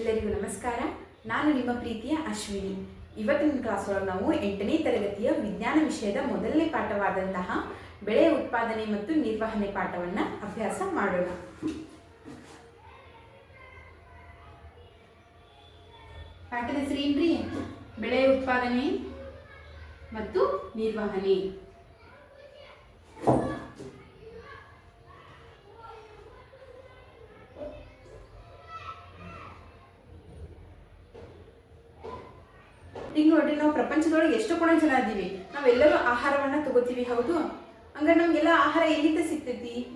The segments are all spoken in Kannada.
ಎಲ್ಲರಿಗೂ ನಮಸ್ಕಾರ. ನಾನು ನಿಮ್ಮ ಪ್ರೀತಿಯ ಅಶ್ವಿನಿ. ಇವತ್ತಿನ ಕ್ಲಾಸ್ ಒಳಗೆ ನಾವು ಎಂಟನೇ ತರಗತಿಯ ವಿಜ್ಞಾನ ವಿಷಯದ ಮೊದಲನೇ ಪಾಠವಾದಂತಹ ಬೆಳೆ ಉತ್ಪಾದನೆ ಮತ್ತು ನಿರ್ವಹಣೆ ಪಾಠವನ್ನು ಅಭ್ಯಾಸ ಮಾಡೋಣ. ಪಾಠದ ಹೆಸರು ಏನ್ರಿ? ಬೆಳೆ ಉತ್ಪಾದನೆ ಮತ್ತು ನಿರ್ವಹಣೆ ಈಗ ನೋಡ್ರಿ ಎಷ್ಟು ಕೂಡ ಜನ ಇದ್ದೀವಿ? ನಾವೆಲ್ಲರೂ ಆಹಾರವನ್ನ ತಗೋತೀವಿ, ಹೌದು? ಹಂಗಾರೆ ನಮ್ಗೆಲ್ಲ ಆಹಾರ ಎಲ್ಲಿಂದ ಸಿಗ್ತೈತಿ?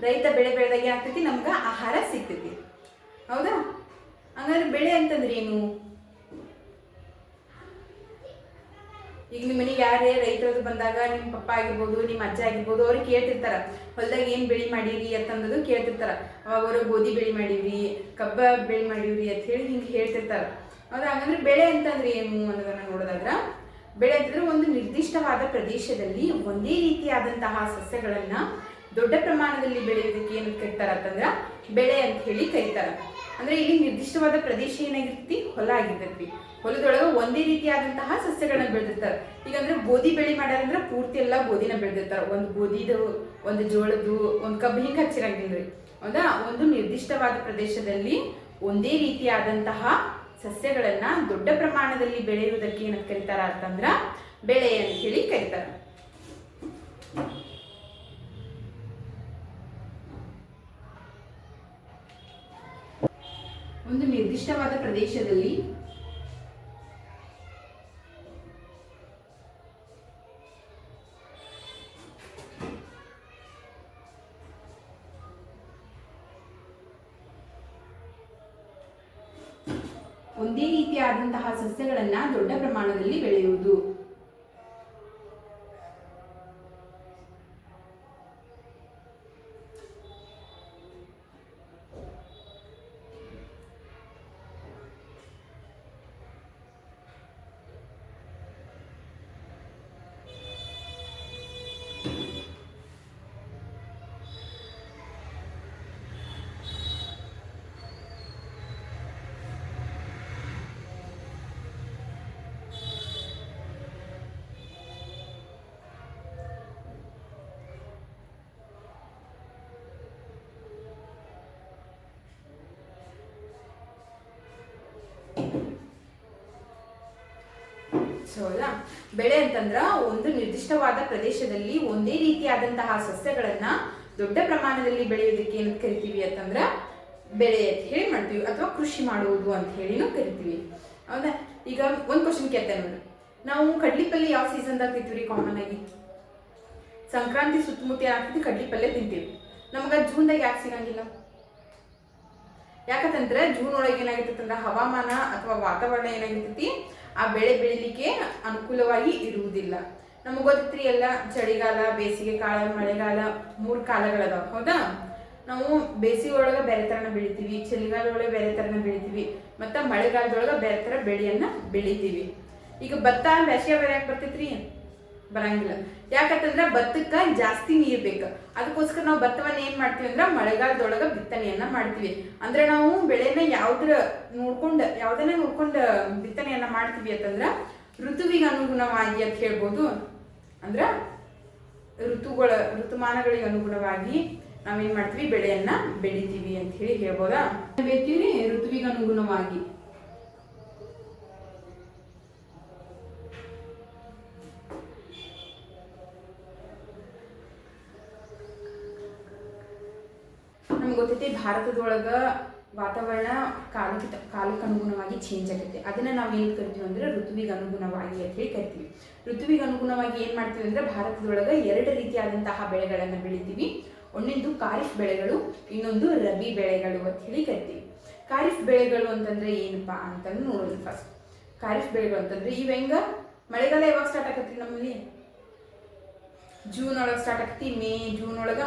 ರೈತ ಬೆಳೆ ಬೆಳೆದಾಗ ಆಗ್ತೈತಿ, ನಮ್ಗೆ ಆಹಾರ ಸಿಗ್ತೈತಿ. ಹೌದಾ? ಹಂಗಾದ್ರೆ ಬೆಳೆ ಅಂತಂದ್ರೆ ಏನು? ಈಗ ನಿಮ್ಮ ಮನೆಗೆ ಯಾರೇ ರೈತರದ್ದು ಬಂದಾಗ ನಿಮ್ಮ ಪಪ್ಪ ಆಗಿರ್ಬೋದು ನಿಮ್ಮ ಅಜ್ಜ ಆಗಿರ್ಬೋದು ಅವ್ರಿಗೆ ಕೇಳ್ತಿರ್ತಾರ. ಹೊಲ್ದಾಗ ಏನು ಬೆಳೆ ಮಾಡೀರಿ ಅಂತಂದದು ಕೇಳ್ತಿರ್ತಾರ. ಅವಾಗ ಅವರು ಗೋಧಿ ಬೆಳೆ ಮಾಡೀವ್ರಿ ಕಬ್ಬ ಬೆಳೆ ಮಾಡೀವ್ರಿ ಅಂತ ಹೇಳಿ ಹಿಂಗೆ ಹೇಳ್ತಿರ್ತಾರ. ಹೌದಾ? ಹಾಗಂದ್ರೆ ಬೆಳೆ ಅಂತಂದ್ರೆ ಏನು ಅನ್ನೋದನ್ನ ನೋಡೋದಾದ್ರ, ಬೆಳೆ ಅಂತಂದ್ರೆ ಒಂದು ನಿರ್ದಿಷ್ಟವಾದ ಪ್ರದೇಶದಲ್ಲಿ ಒಂದೇ ರೀತಿಯಾದಂತಹ ಸಸ್ಯಗಳನ್ನ ದೊಡ್ಡ ಪ್ರಮಾಣದಲ್ಲಿ ಬೆಳೆಯೋದಕ್ಕೆ ಏನು ಕರೀತಾರ ಅಂತಂದ್ರ, ಬೆಳೆ ಅಂತ ಹೇಳಿ ಕರೀತಾರ. ಅಂದ್ರೆ ಇಲ್ಲಿ ನಿರ್ದಿಷ್ಟವಾದ ಪ್ರದೇಶ ಏನಾಗಿರ್ತಿ ಹೊಲ ಆಗಿರ್ತೈತಿ. ಹೊಲದೊಳಗೆ ಒಂದೇ ರೀತಿಯಾದಂತಹ ಸಸ್ಯಗಳನ್ನ ಬೆಳೆದಿರ್ತಾರೆ. ಈಗ ಅಂದ್ರೆ ಗೋಧಿ ಬೆಳೆ ಮಾಡ್ಯಾರಂದ್ರೆ ಪೂರ್ತಿ ಎಲ್ಲ ಗೋಧಿನ ಬೆಳೆದಿರ್ತಾರೆ. ಒಂದು ಗೋಧಿದು, ಒಂದು ಜೋಳದ್ದು, ಒಂದು ಕಬ್ಬು ಹಿಂಗೆ ಹಚ್ಚಿರಂಗಿಲ್ರಿ. ಹೌದಾ? ಒಂದು ನಿರ್ದಿಷ್ಟವಾದ ಪ್ರದೇಶದಲ್ಲಿ ಒಂದೇ ರೀತಿಯಾದಂತಹ ಸಸ್ಯಗಳನ್ನ ದೊಡ್ಡ ಪ್ರಮಾಣದಲ್ಲಿ ಬೆಳೆಯುವುದಕ್ಕೆ ಏನಂತ ಕರೀತಾರ ಅಂತಂದ್ರ ಬೆಳೆ ಅಂತ ಹೇಳಿ ಕರೀತಾರ. ಒಂದು ನಿರ್ದಿಷ್ಟವಾದ ಪ್ರದೇಶದಲ್ಲಿ ಪ್ರಮಾಣದಲ್ಲಿ ಬೆಳೆಯುವುದು. ಸೊ ಹೌದಾ ಬೆಳೆ ಅಂತಂದ್ರ ಒಂದು ನಿರ್ದಿಷ್ಟವಾದ ಪ್ರದೇಶದಲ್ಲಿ ಒಂದೇ ರೀತಿಯಾದಂತಹ ಸಸ್ಯಗಳನ್ನ ದೊಡ್ಡ ಪ್ರಮಾಣದಲ್ಲಿ ಬೆಳೆಯೋದಕ್ಕೆ ಏನು ಕರಿತೀವಿ ಅಂತಂದ್ರ ಬೆಳೆ ಅಂತ ಹೇಳಿ ಮಾಡ್ತೀವಿ ಅಥವಾ ಕೃಷಿ ಮಾಡುವುದು ಅಂತ ಹೇಳಿನೂ ಕರಿತೀವಿ. ಹೌದಾ? ಈಗ ಒಂದು ಕ್ವಶನ್ ಕೇಳ್ತೇನೆ ನೋಡಿ. ನಾವು ಕಡ್ಲಿ ಪಲ್ಯ ಯಾವ ಸೀಸನ್ದಾಗ ತಿಂತೀವಿ ಕಾಮನ್ ಆಗಿ? ಸಂಕ್ರಾಂತಿ ಸುತ್ತಮುತ್ತ ಏನಾಗ್ತೈತಿ? ಕಡ್ಲಿ ಪಲ್ಯ ತಿಂತೀವಿ. ನಮಗ ಜೂನ್ದಾಗ ಯಾಕೆ ಸಿಗಂಗಿಲ್ಲ ಯಾಕಂತಂದ್ರೆ ಜೂನ್ ಒಳಗೆ ಏನಾಗಿರ್ತೈತಿ ಹವಾಮಾನ ಅಥವಾ ವಾತಾವರಣ ಏನಾಗಿರ್ತೈತಿ? ಆ ಬೆಳೆ ಬೆಳಿಲಿಕ್ಕೆ ಅನುಕೂಲವಾಗಿ ಇರುವುದಿಲ್ಲ. ನಮಗೆ ಗೊತ್ತೈತ್ರಿ ಎಲ್ಲ ಚಳಿಗಾಲ, ಬೇಸಿಗೆ ಕಾಲ, ಮಳೆಗಾಲ ಮೂರು ಕಾಲಗಳದಾವ, ಹೌದಾ? ನಾವು ಬೇಸಿಗೆ ಒಳಗೆ ಬೇರೆ ತರನ ಬೆಳಿತೀವಿ ಚಳಿಗಾಲ ಒಳಗೆ ಬೇರೆ ತರನ ಬೆಳಿತೀವಿ, ಮತ್ತು ಮಳೆಗಾಲದೊಳಗೆ ಬೇರೆ ಥರ ಬೆಳೆಯನ್ನು ಬೆಳಿತೀವಿ. ಈಗ ಭತ್ತ ಬೇಸಿಗೆ ಬೇರೆ ಯಾಕೆ ಬರ್ತೈತ್ರಿ? ಬರಂಗಿಲ್ಲ. ಯಾಕಂತಂದ್ರೆ ಭತ್ತಕ್ಕ ಜಾಸ್ತಿ ನೀರ್ ಬೇಕು. ಅದಕ್ಕೋಸ್ಕರ ನಾವು ಭತ್ತವನ್ನ ಏನ್ ಮಾಡ್ತೀವಿ ಅಂದ್ರ ಮಳೆಗಾಲದೊಳಗ ಬಿತ್ತನೆಯನ್ನ ಮಾಡ್ತೀವಿ. ಅಂದ್ರೆ ನಾವು ಬೆಳೆನ ಯಾವ್ದ್ರ ನೋಡ್ಕೊಂಡ್ ಯಾವ್ದನ್ನ ನೋಡ್ಕೊಂಡ್ ಬಿತ್ತನೆಯನ್ನ ಮಾಡ್ತೀವಿ ಅಂತಂದ್ರ ಋತುವಿಗೆ ಅನುಗುಣವಾಗಿ ಅಂತ ಹೇಳ್ಬೋದು. ಅಂದ್ರ ಋತುಗಳ, ಋತುಮಾನಗಳಿಗೆ ಅನುಗುಣವಾಗಿ ನಾವೇನ್ ಮಾಡ್ತೀವಿ ಬೆಳೆಯನ್ನ ಬೆಳಿತೀವಿ ಅಂತ ಹೇಳಿ ಹೇಳ್ಬೋದಾ? ಋತುವಿಗೆ ಅನುಗುಣವಾಗಿ. ಭಾರತದೊಳಗೆ ಭಾರತದೊಳಗ ವಾತಾವರಣ ಕಾಲಕ್ಕೆ ಕಾಲಕ್ಕೆ ಅನುಗುಣವಾಗಿ ಚೇಂಜ್ ಆಗುತ್ತೆ. ಅದನ್ನ ನಾವು ಏನು ಕರಿತೀವಿ ಅಂದ್ರೆ ಋತುವಿಗೆ ಅನುಗುಣವಾಗಿ ಅಂತ ಹೇಳಿ ಕರಿತೀವಿ. ಋತುವಿಗೆ ಅನುಗುಣವಾಗಿ ಏನು ಮಾಡ್ತೀವಿ ಅಂದ್ರೆ ಭಾರತದೊಳಗ ಎರಡು ರೀತಿಯಾದಂತಹ ಬೆಳೆಗಳನ್ನು ಬೆಳಿತೀವಿ. ಒಂದೊಂದು ಖಾರಿಫ್ ಬೆಳೆಗಳು, ಇನ್ನೊಂದು ರಬಿ ಬೆಳೆಗಳು ಅಂತ ಹೇಳಿ ಕರಿತೀವಿ. ಖಾರಿಫ್ ಬೆಳೆಗಳು ಅಂತಂದ್ರೆ ಏನಪ್ಪಾ ಅಂತಂದು ನೋಡೋದು ಫಸ್ಟ್ ಖಾರಿಫ್ ಬೆಳೆಗಳು ಅಂತಂದ್ರೆ ಇವ ಹೆಂಗ? ಮಳೆಗಾಲ ಯಾವಾಗ ಸ್ಟಾರ್ಟ್ ಆಗತ್ತೆ ನಮ್ಮಲ್ಲಿ? ಜೂನ್ ಒಳಗೆ ಸ್ಟಾರ್ಟ್ ಆಗ್ತಿ ಮೇ ಜೂನ್ ಒಳಗ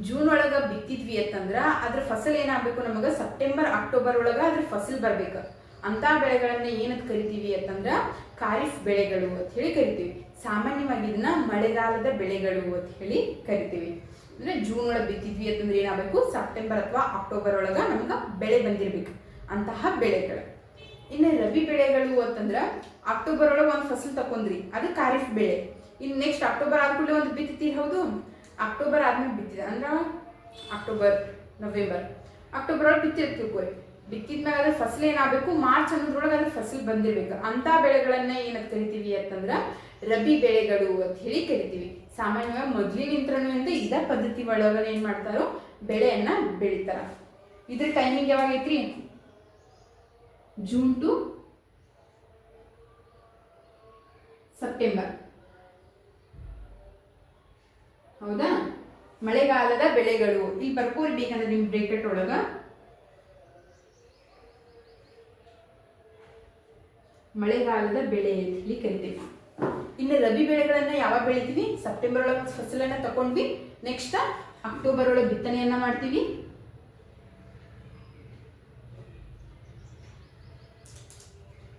ಜೂನ್ ಒಳಗ ಬಿತ್ತಿದ್ವಿ ಅಂತಂದ್ರ ಅದ್ರ ಫಸಲ್ ಏನಾಗಬೇಕು ನಮಗೆ? ಸೆಪ್ಟೆಂಬರ್, ಅಕ್ಟೋಬರ್ ಒಳಗ ಅದ್ರ ಫಸಲ್ ಬರ್ಬೇಕು. ಅಂತ ಬೆಳೆಗಳನ್ನ ಏನಂತ ಕರಿತೀವಿ ಅಂತಂದ್ರ ಖಾರಿಫ್ ಬೆಳೆಗಳು ಅಂತ ಹೇಳಿ ಕರಿತೀವಿ. ಸಾಮಾನ್ಯವಾಗಿ ಇದನ್ನ ಮಳೆಗಾಲದ ಬೆಳೆಗಳು ಅಂತ ಹೇಳಿ ಕರಿತೀವಿ. ಅಂದ್ರೆ ಜೂನ್ ಒಳಗೆ ಬಿತ್ತಿದ್ವಿ ಅಂತಂದ್ರೆ ಏನಾಗಬೇಕು? ಸೆಪ್ಟೆಂಬರ್ ಅಥವಾ ಅಕ್ಟೋಬರ್ ಒಳಗ ನಮ್ಗೆ ಬೆಳೆ ಬಂದಿರ್ಬೇಕು. ಅಂತಹ ಬೆಳೆಗಳು. ಇನ್ನು ರಬಿ ಬೆಳೆಗಳು ಅಂತಂದ್ರ ಅಕ್ಟೋಬರ್ ಒಳಗೆ ಒಂದು ಫಸಲ್ ತಕೊಂಡ್ರಿ, ಅದು ಖಾರಿಫ್ ಬೆಳೆ. ಇನ್ನು ನೆಕ್ಸ್ಟ್ ಅಕ್ಟೋಬರ್ ಆದ್ಕೂಡಲೇ ಒಂದು ಬಿತ್ತಿ ಹೌದು? ಅಕ್ಟೋಬರ್ ಆದ್ಮೇಲೆ ಬಿತ್ತಿದೆ ಅಂದ್ರೆ ಅಕ್ಟೋಬರ್ ನವೆಂಬರ್ ಅಕ್ಟೋಬರ್ ಒಳಗೆ ಬಿತ್ತಿರ್ತೀವಿ ಬಿತ್ತಿದ್ಮೇಲೆ ಅದ್ರ ಫಸಲ್ ಏನಾಗಬೇಕು? ಮಾರ್ಚ್ ಅನ್ನೋದ್ರೊಳಗೆ ಅದ್ರ ಫಸಲ್ ಬಂದಿರ್ಬೇಕು. ಅಂತ ಬೆಳೆಗಳನ್ನ ಏನಂತ ಕರಿತೀವಿ ಅಂತಂದ್ರ ರಬಿ ಬೆಳೆಗಳು ಅಂತ ಹೇಳಿ ಕರಿತೀವಿ. ಸಾಮಾನ್ಯವಾಗಿ ಮೊದ್ಲಿನಿಂತ್ರನು ಅಂತ ಇದ ಪದ್ಧತಿ ಒಳಗ ಏನ್ ಮಾಡ್ತಾರೋ ಬೆಳೆಯನ್ನ ಬೆಳಿತಾರ. ಇದ್ರ ಟೈಮಿಂಗ್ ಯಾವಾಗ ಐತ್ರಿ? ಜೂನ್ ಟು ಸೆಪ್ಟೆಂಬರ್ ಹೌದಾ? ಮಳೆಗಾಲದ ಬೆಳೆಗಳು. ಇಲ್ಲಿ ಬರ್ಕೋರ್ಬೇಕಂದ್ರೆ ನಿಮ್ ಬ್ರೇಕೆಟ್ ಒಳಗ. ಮಳೆಗಾಲದ ಬೆಳೆ ಹೇಳಿ ಕರಿತೀವಿ. ಇನ್ನು ರಬಿ ಬೆಳೆಗಳನ್ನ ಯಾವಾಗ ಬೆಳಿತೀವಿ? ಸೆಪ್ಟೆಂಬರ್ ಒಳಗೆ ಫಸಲನ್ನ ತಗೊಂಡ್ವಿ ನೆಕ್ಸ್ಟ್ ಅಕ್ಟೋಬರ್ ಒಳಗೆ ಬಿತ್ತನೆಯನ್ನ ಮಾಡ್ತೀವಿ.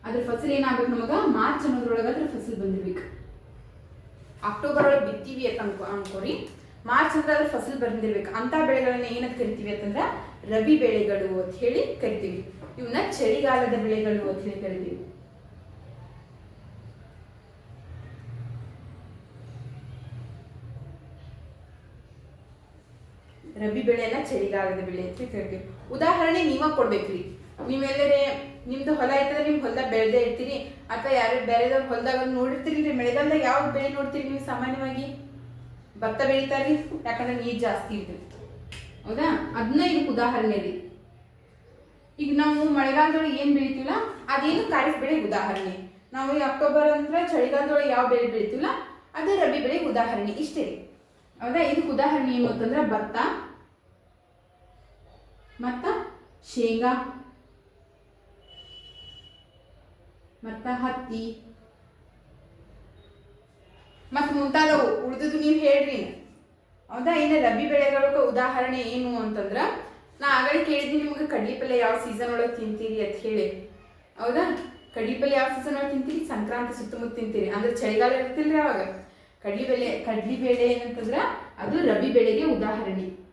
ಅದ್ರ ಫಸಲ್ ಏನಾಗ್ಬೇಕು ನಮಗ? ಮಾರ್ಚ್ ಅನ್ನೋದ್ರೊಳಗೆ ಅದ್ರ ಫಸಲ್ ಬಂದಿರ್ಬೇಕು. ಅಕ್ಟೋಬರ್ ಒಳಗೆ ಬಿತ್ತೀವಿ ಅಂತ ಅನ್ಕೋ, ಅನ್ಕೋರಿ. ಮಾರ್ಚ್ ಅಂದ್ರೆ ಅದ್ರ ಫಸಲ್ ಬಂದಿರ್ಬೇಕು ಅಂತ ಬೆಳೆಗಳನ್ನ ಏನಂತ ಕರಿತೀವಿ ಅಂತಂದ್ರೆ ರಬಿ ಬೆಳೆಗಳು ಅಂತ ಹೇಳಿ ಕರಿತೀವಿ. ಇವನ್ನ ಚಳಿಗಾಲದ ಬೆಳೆಗಳು ಅಂತ ಹೇಳಿ ಕರಿತೀವಿ. ರಬಿ ಬೆಳೆಯನ್ನ ಚಳಿಗಾಲದ ಬೆಳೆ ಅಂತ ಕರಿತೀವಿ. ಉದಾಹರಣೆ ನೀವ ಕೊಡ್ಬೇಕ್ರಿ. ನೀವೆಲ್ಲರೇ ನಿಮ್ದು ಹೊಲ ಐತಂದ್ರೆ ನಿಮ್ ಹೊಲದಾಗ ಬೆಳೆದೇ ಇರ್ತೀರಿ ಅಥವಾ ಯಾರು ಬೇರೆದವ್ರ ಹೊಲದಾಗ ನೋಡಿರ್ತೀರಿ ಮಳೆಗಾಲದಾಗ ಯಾವ ಬೆಳೆ ನೋಡ್ತೀರಿ ನೀವು ಸಾಮಾನ್ಯವಾಗಿ? ಭತ್ತ ಬೆಳಿತಾರಿ ಯಾಕಂದ್ರೆ ನೀರ್ ಜಾಸ್ತಿ ಇರ್ತೈತಿ ಹೌದಾ? ಅದನ್ನ ಈಗ ಉದಾಹರಣೆ ರೀ. ಈಗ ನಾವು ಮಳೆಗಾಲದೊಳಗೆ ಏನು ಬೆಳಿತೀವಲ್ಲ, ಅದೇನು ಖಾರಿಫ್ ಬೆಳೆ ಉದಾಹರಣೆ. ನಾವು ಈ ಅಕ್ಟೋಬರ್ ಅಂದ್ರೆ ಚಳಿಗಾಲದೊಳಗೆ ಯಾವ ಬೆಳೆ ಬೆಳಿತೀವಲ್ಲ, ಅದು ರಬಿ ಬೆಳೆ ಉದಾಹರಣೆ ಇಷ್ಟೇ ರೀ. ಹೌದಾ? ಇದಕ್ಕೆ ಉದಾಹರಣೆ ಏನು ಅಂತಂದ್ರೆ ಭತ್ತ, ಮತ್ತ ಶೇಂಗಾ. ಮತ್ತ ಹತ್ತಿ. ಮತ್ ಮುಂತಾದವು. ಉಳಿದದು ನೀವು ಹೇಳ್ರಿ. ಹೌದಾ? ಇನ್ನು ರಬಿ ಬೆಳೆಗಳ ಉದಾಹರಣೆ ಏನು ಅಂತಂದ್ರ, ನಾ ಆಗಲೇ ಕೇಳಿದ್ನಿ ನಿಮ್ಗೆ ಕಡ್ಲಿ ಪಲ್ಯ ಯಾವ ಸೀಸನ್ ಒಳಗೆ ತಿಂತೀರಿ ಅಂತ ಹೇಳಿ. ಹೌದಾ? ಕಡ್ಲಿ ಪಲ್ಯ ಯಾವ ಸೀಸನ್ ಒಳಗೆ ತಿಂತೀರಿ? ಸಂಕ್ರಾಂತಿ ಸುತ್ತಮುತ್ತ ತಿಂತೀರಿ. ಅಂದ್ರೆ ಚಳಿಗಾಲ ಇರ್ತಿಲ್ರಿ ಅವಾಗ. ಕಡ್ಲಿ ಬೆಳೆ ಕಡ್ಲಿ ಬೆಳೆ ಏನಂತಂದ್ರ, ಅದು ರಬಿ ಬೆಳೆಗೆ ಉದಾಹರಣೆ.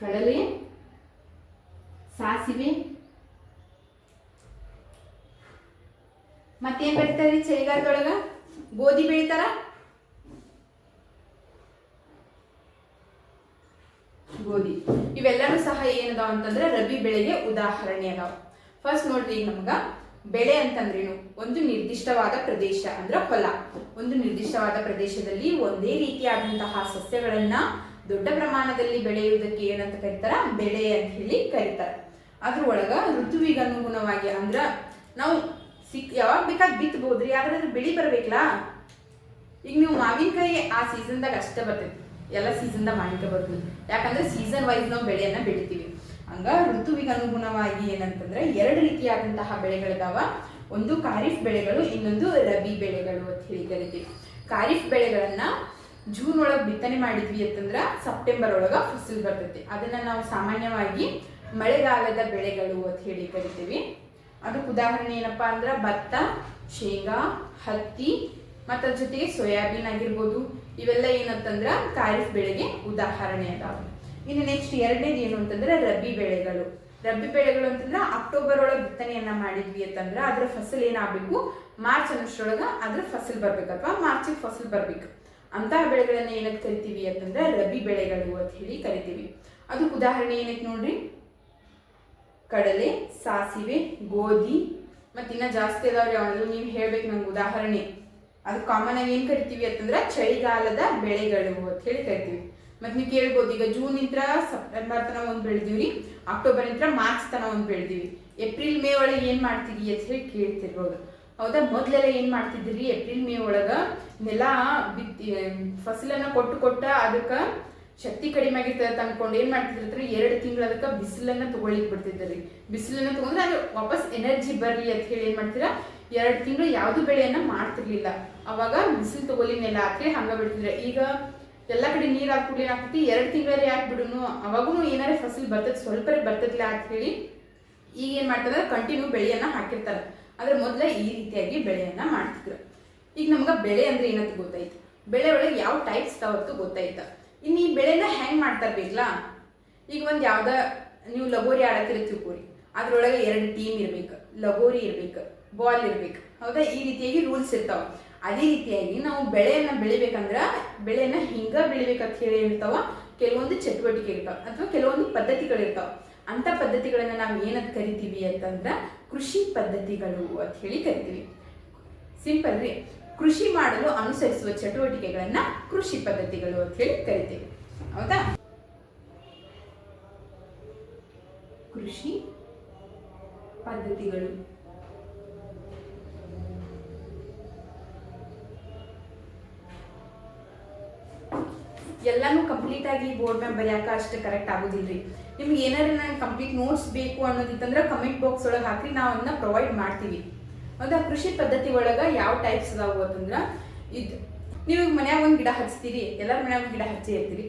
ಕಡಲೆ, ಸಾಸಿವೆ ಮತ್ತೇನ್ ಬೆಳಿತಾರ್ರಿ ಚಳಿಗಾಲದೊಳಗ? ಗೋಧಿ ಬೆಳಿತಾರ? ಗೋಧಿ. ಇವೆಲ್ಲರೂ ಸಹ ಏನದಾವ ಅಂತಂದ್ರೆ ರಬಿ ಬೆಳೆಗೆ ಉದಾಹರಣೆ ಅದಾವ. ಫಸ್ಟ್ ನೋಡ್ರಿ ಈಗ ನಮ್ಗ ಬೆಳೆ ಅಂತಂದ್ರೇನು? ಒಂದು ನಿರ್ದಿಷ್ಟವಾದ ಪ್ರದೇಶ ಅಂದ್ರ ಹೊಲ. ಒಂದು ನಿರ್ದಿಷ್ಟವಾದ ಪ್ರದೇಶದಲ್ಲಿ ಒಂದೇ ರೀತಿಯಾದಂತಹ ಸಸ್ಯಗಳನ್ನ ದೊಡ್ಡ ಪ್ರಮಾಣದಲ್ಲಿ ಬೆಳೆಯುವುದಕ್ಕೆ ಏನಂತ ಕರೀತಾರ? ಬೆಳೆ ಅಂತ ಹೇಳಿ ಕರೀತಾರ. ಅದ್ರ ಒಳಗ ಋತುವಿಗೆ ಅನುಗುಣವಾಗಿ ಅಂದ್ರ ನಾವು ಸಿಕ್ ಯಾವಾಗ ಬೇಕಾದ್ ಬಿತ್ತಬಹುದ್ರಿ ಆದ್ರೆ ಅದ್ರ ಬೆಳಿ ಬರ್ಬೇಕಲ್ಲ? ಈಗ ನೀವು ಮಾವಿನಕಾಯಿ ಆ ಸೀಸನ್ದಾಗ ಅಷ್ಟೇ ಬರ್ತೈತಿ. ಎಲ್ಲ ಸೀಸನ್ದಾಗ ಮಾವಿನಕಾಯಿ ಬರ್ತದೆ ಯಾಕಂದ್ರೆ ಸೀಸನ್ ವೈಸ್ ನಾವು ಬೆಳೆಯನ್ನ ಬೆಳಿತೀವಿ. ಹಂಗ ಋತುವಿಗೆ ಅನುಗುಣವಾಗಿ ಏನಂತಂದ್ರೆ ಎರಡು ರೀತಿಯಾದಂತಹ ಬೆಳೆಗಳಿದಾವ. ಒಂದು ಖಾರಿಫ್ ಬೆಳೆಗಳು, ಇನ್ನೊಂದು ರಬಿ ಬೆಳೆಗಳು ಅಂತ ಹೇಳಿ ಕರಿತೀವಿ ಖಾರಿಫ್ ಬೆಳೆಗಳನ್ನ ಜೂನ್ ಒಳಗೆ ಬಿತ್ತನೆ ಮಾಡಿದ್ವಿ ಅಂತಂದ್ರ ಸೆಪ್ಟೆಂಬರ್ ಒಳಗ ಫಸಲ್ ಬರ್ತೈತಿ. ಅದನ್ನ ನಾವು ಸಾಮಾನ್ಯವಾಗಿ ಮಳೆಗಾಲದ ಬೆಳೆಗಳು ಅಂತ ಹೇಳಿ ಕರಿತೀವಿ ಅದಕ್ಕೆ ಉದಾಹರಣೆ ಏನಪ್ಪಾ ಅಂದ್ರೆ ಭತ್ತ, ಶೇಂಗಾ, ಹತ್ತಿ, ಮತ್ತು ಜೊತೆಗೆ ಸೋಯಾಬೀನ್ ಆಗಿರ್ಬೋದು. ಇವೆಲ್ಲ ಏನಂತಂದ್ರ ಖಾರಿಫ್ ಬೆಳೆಗೆ ಉದಾಹರಣೆ ಅದಾವ. ಇನ್ನು ನೆಕ್ಸ್ಟ್ ಎರಡನೇದು ಏನು ಅಂತಂದ್ರೆ ರಬಿ ಬೆಳೆಗಳು. ರಬಿ ಬೆಳೆಗಳು ಅಂತಂದ್ರೆ ಅಕ್ಟೋಬರ್ ಒಳಗೆ ಬಿತ್ತನೆಯನ್ನ ಮಾಡಿದ್ವಿ ಅಂತಂದ್ರೆ ಅದ್ರ ಫಸಲ್ ಏನಾಗಬೇಕು? ಮಾರ್ಚ್ ಅನ್ನೋಷ್ಟ್ರೊಳಗ ಅದ್ರ ಫಸಲ್ ಬರ್ಬೇಕು ಅಥವಾ ಮಾರ್ಚಿಗೆ ಫಸಲ್ ಬರ್ಬೇಕು. ಅಂತಹ ಬೆಳೆಗಳನ್ನ ಏನಕ್ಕೆ ಕರಿತೀವಿ ಅಂತಂದ್ರೆ ರಬಿ ಬೆಳೆಗಳು ಅಂತ ಹೇಳಿ ಕರಿತೀವಿ. ಅದಕ್ಕೆ ಉದಾಹರಣೆ ಏನಕ್ಕೆ ನೋಡ್ರಿ? ಕಡಲೆ, ಸಾಸಿವೆ, ಗೋಧಿ, ಮತ್ತು ಇನ್ನ ಜಾಸ್ತಿ ಅದಾವ್ರಿ ಅವನು ನೀವು ಹೇಳ್ಬೇಕು ನಂಗೆ ಉದಾಹರಣೆ. ಅದು ಕಾಮನ್ ಆಗಿ ಏನು ಕರಿತೀವಿ ಅಂತಂದ್ರೆ ಚಳಿಗಾಲದ ಬೆಳೆಗಳು ಅಂತ ಹೇಳಿ ಕರಿತೀವಿ. ಮತ್ತು ನೀವು ಕೇಳ್ಬೋದು, ಈಗ ಜೂನ್ ಇಂತ್ರ ಸೆಪ್ಟೆಂಬರ್ ತನ ಒಂದ್ ಬೆಳೆದಿವ್ರಿ ಅಕ್ಟೋಬರ್ ಇಂತ್ರ ಮಾರ್ಚ್ ತನ ಒಂದು ಬೆಳೆದೀವಿ ಏಪ್ರಿಲ್ ಮೇ ಒಳಗೆ ಏನು ಮಾಡ್ತೀರಿ ಅಂತ ಹೇಳಿ ಕೇಳ್ತಿರ್ಬೋದು. ಹೌದಾ? ಮೊದಲೆಲ್ಲ ಏನು ಮಾಡ್ತಿದ್ರಿ? ಏಪ್ರಿಲ್ ಮೇ ಒಳಗ ನೆಲ ಬಿತ್ತಿ ಫಸಲನ್ನ ಕೊಟ್ಟು ಕೊಟ್ಟ ಅದಕ್ಕ ಶಕ್ತಿ ಕಡಿಮೆ ಆಗಿರ್ತದೆ ಅನ್ಕೊಂಡು ಏನ್ ಮಾಡ್ತಿದ್ರು ಎರಡು ತಿಂಗಳು ಅದಕ್ಕೆ ಬಿಸಿಲನ್ನ ತಗೊಳ್ಳಿಕ್ ಬಿಡ್ತಿದ್ರಿ ಬಿಸಿಲನ್ನ ತಗೊಂಡ್ರೆ ಅದು ವಾಪಸ್ ಎನರ್ಜಿ ಬರ್ಲಿ ಅಂತ ಹೇಳಿ ಏನ್ ಮಾಡ್ತೀರಾ? ಎರಡು ತಿಂಗಳು ಯಾವ್ದು ಬೆಳೆಯನ್ನ ಮಾಡ್ತಿರ್ಲಿಲ್ಲ. ಅವಾಗ ಬಿಸಿಲು ತಗೊಲಿನೆಲ್ಲ ನೆಲ ಹಾಕಿ ಹಂಗ ಬಿಡ್ತಿದ್ರೆ. ಈಗ ಎಲ್ಲ ಕಡೆ ನೀರ್ ಹಾಕ್ಬಿಡ್ಲಿ ಏನಾಗ್ತೈತಿ? ಎರಡು ತಿಂಗಳಲ್ಲಿ ಯಾಕೆ ಬಿಡುನು? ಅವಾಗೂ ಏನಾರ ಫಸಲ್ ಬರ್ತದ ಸ್ವಲ್ಪ ಬರ್ತದಿಲ್ಲ ಅಂತ ಹೇಳಿ ಈಗ ಏನ್ ಮಾಡ್ತಾರೆ ಕಂಟಿನ್ಯೂ ಬೆಳೆಯನ್ನ ಹಾಕಿರ್ತಾರೆ. ಆದ್ರೆ ಮೊದ್ಲ ಈ ರೀತಿಯಾಗಿ ಬೆಳೆಯನ್ನ ಮಾಡ್ತಿದ್ರು. ಈಗ ನಮ್ಗ ಬೆಳೆ ಅಂದ್ರೆ ಏನಂತ ಗೊತ್ತಾಯ್ತು? ಬೆಳೆ ಒಳಗೆ ಯಾವ ಟೈಪ್ಸ್ ತಾವತ್ತು ಗೊತ್ತಾಯ್ತ? ಇನ್ನು ಈ ಬೆಳೆನ ಹೆಂಗ್ ಮಾಡ್ತಾರೆ ಬೇಕಲ್ಲ ಈಗ ಒಂದು ಯಾವ್ದ, ನೀವು ಲಗೋರಿ ಆಡತ್ತಿರ ತಿಳ್ಕೊರಿ ಅದ್ರೊಳಗೆ ಎರಡು ಟೀಮ್ ಇರ್ಬೇಕು. ಲಗೋರಿ ಇರ್ಬೇಕು ಬಾಲ್ ಇರ್ಬೇಕು. ಹೌದಾ? ಈ ರೀತಿಯಾಗಿ ರೂಲ್ಸ್ ಇರ್ತಾವ. ಅದೇ ರೀತಿಯಾಗಿ ನಾವು ಬೆಳೆಯನ್ನ ಬೆಳಿಬೇಕಂದ್ರ ಬೆಳೆಯನ್ನ ಹಿಂಗ ಬೆಳಿಬೇಕಂತ ಹೇಳಿ ಇರ್ತಾವ ಕೆಲವೊಂದು ಚಟುವಟಿಕೆ ಇರ್ತಾವ ಅಥವಾ ಕೆಲವೊಂದು ಪದ್ಧತಿಗಳು ಪದ್ಧತಿಗಳಿರ್ತಾವ ಅಂತ ಪದ್ಧತಿಗಳನ್ನ ನಾವು ಏನಂತ ಕರಿತೀವಿ ಅಂತಂದ್ರ ಕೃಷಿ ಪದ್ಧತಿಗಳು ಅಂತ ಹೇಳಿ ಕರಿತೀವಿ. ಸಿಂಪಲ್ ರೀ. ಕೃಷಿ ಮಾಡಲು ಅನುಸರಿಸುವ ಚಟುವಟಿಕೆಗಳನ್ನ ಕೃಷಿ ಪದ್ಧತಿಗಳು ಅಂತ ಹೇಳಿ ಕರಿತೀವಿ. ಹೌದಾ? ಕೃಷಿ ಪದ್ಧತಿಗಳು. ಎಲ್ಲಾನು ಕಂಪ್ಲೀಟ್ ಆಗಿ ಬೋರ್ಡ್ ಮೇಲೆ ಬರೆಯಾಕ ಅಷ್ಟು ಕರೆಕ್ಟ್ ಆಗೋದಿಲ್ರಿ? ನಿಮ್ಗೆ ಏನಾರ ಕಂಪ್ಲೀಟ್ ನೋಟ್ಸ್ ಬೇಕು ಅನ್ನೋದಿತ್ತಂದ್ರೆ ಕಮೆಂಟ್ ಬಾಕ್ಸ್ ಒಳಗೆ ಹಾಕಿ ನಾವು ಅದನ್ನ ಪ್ರೊವೈಡ್ ಮಾಡ್ತೀವಿ. ಹೌದಾ ಕೃಷಿ ಪದ್ಧತಿ ಒಳಗೆ ಯಾವ ಟೈಪ್ಸ್ ಅದಾವು ಅಂತಂದ್ರೆ, ಇದು ನೀವು ಮನ್ಯಾಗ ಒಂದು ಗಿಡ ಹಚ್ತೀರಿ, ಎಲ್ಲರ ಮನ್ಯಾಗ ಒಂದು ಗಿಡ ಹಚ್ಚಿ ಇರ್ತೀರಿ.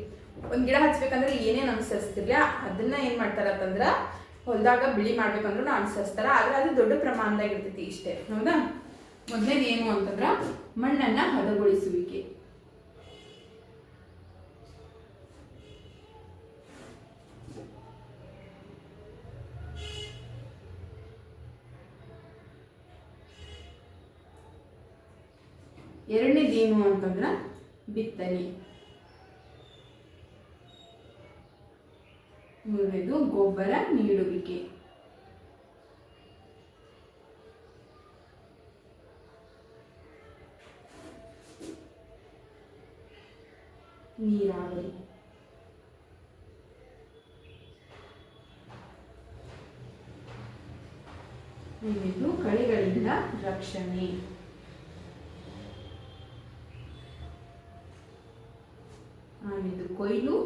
ಒಂದು ಗಿಡ ಹಚ್ಬೇಕಂದ್ರೆ ಏನೇನು ಅನುಸರಿಸ್ತಿರ್ಲಿ, ಅದನ್ನ ಏನು ಮಾಡ್ತಾರ ಅಂತಂದ್ರೆ ಹೊಲದಾಗ ಬಿಳಿ ಮಾಡ್ಬೇಕಂದ್ರೂ ಅನುಸರಿಸ್ತಾರ, ಆದ್ರೆ ಅದು ದೊಡ್ಡ ಪ್ರಮಾಣದಾಗ ಇರ್ತೈತಿ ಇಷ್ಟೇ. ಹೌದಾ? ಮೊದಲನೇದು ಏನು ಅಂತಂದ್ರೆ, ಮಣ್ಣನ್ನ ಹದಗೊಳಿಸುವಿಕೆ. ಎರಡನೇದೇನು ಅಂತಂದ್ರೆ ಬಿತ್ತನೆ. ಮೂರನೇದು ಗೊಬ್ಬರ ನೀಡುವಿಕೆ. ನೀರಾವರಿ. ಕಳೆಗಳಿಂದ ರಕ್ಷಣೆ ಆಮೇಲೆ ಕೊಯ್ಲು